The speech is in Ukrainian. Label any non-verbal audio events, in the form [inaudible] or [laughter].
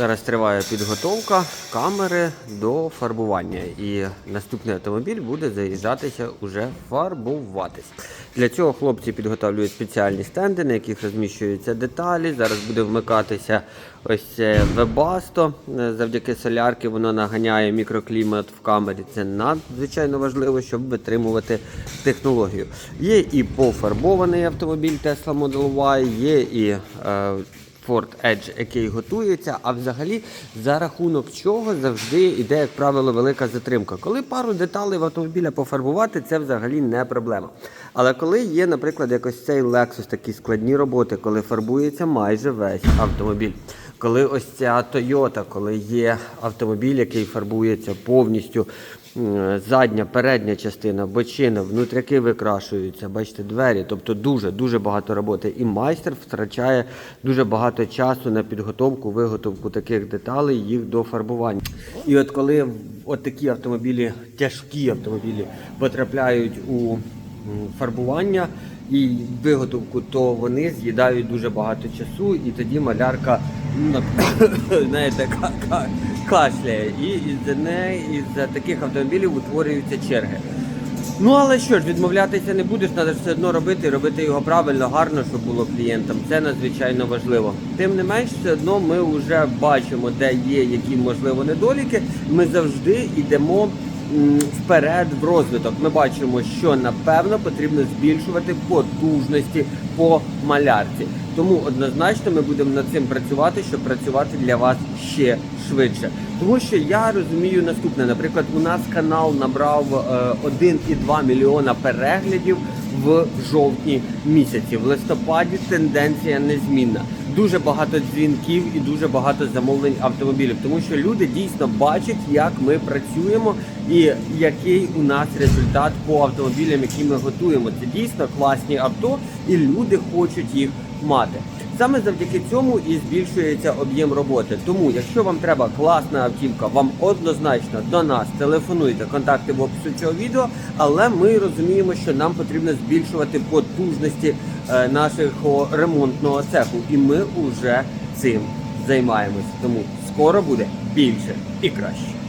Зараз триває підготовка камери до фарбування. І наступний автомобіль буде заїжджатися уже фарбуватись. Для цього хлопці підготовлюють спеціальні стенди, на яких розміщуються деталі. Зараз буде вмикатися ось це вебасто. Е, Завдяки солярки воно наганяє мікроклімат в камері. Це надзвичайно важливо, щоб витримувати технологію. Є і пофарбований автомобіль Tesla Model Y, є і е, Ford Edge, який готується, а взагалі за рахунок чого завжди йде, як правило, велика затримка. Коли пару деталей в автомобіля пофарбувати, це взагалі не проблема. Але коли є, наприклад, якось цей Lexus, такі складні роботи, коли фарбується майже весь автомобіль. Коли ось ця Toyota, коли є автомобіль, який фарбується повністю, задня, передня частина, бочина, внутряки викрашуються, бачите, двері. Тобто дуже дуже багато роботи. І майстер втрачає дуже багато часу на підготовку, виготовку таких деталей, їх до фарбування. І от коли от такі автомобілі, тяжкі автомобілі, потрапляють у фарбування і виготовку, то вони з'їдають дуже багато часу, і тоді малярка [coughs] знаєте, ка- ка- кашляє. І із-за неї, із-за таких автомобілів утворюються черги. Ну але що ж, відмовлятися не будеш, треба все одно робити, робити його правильно, гарно, щоб було клієнтам. Це надзвичайно важливо. Тим не менш, все одно ми вже бачимо, де є які можливо недоліки. Ми завжди йдемо вперед в розвиток. Ми бачимо, що напевно потрібно збільшувати потужності по малярці. Тому однозначно ми будемо над цим працювати, щоб працювати для вас ще швидше. Тому що я розумію наступне. Наприклад, у нас канал набрав е, 1,2 мільйона переглядів в жовтні місяці. В листопаді тенденція незмінна. Дуже багато дзвінків і дуже багато замовлень автомобілів, тому що люди дійсно бачать, як ми працюємо і який у нас результат по автомобілям, які ми готуємо. Це дійсно класні авто, і люди хочуть їх мати. Саме завдяки цьому і збільшується об'єм роботи. Тому, якщо вам треба класна автівка, вам однозначно до нас телефонуйте, контакти в описі цього відео. Але ми розуміємо, що нам потрібно збільшувати потужності е, нашого ремонтного цеху, і ми вже цим займаємось. Тому скоро буде більше і краще.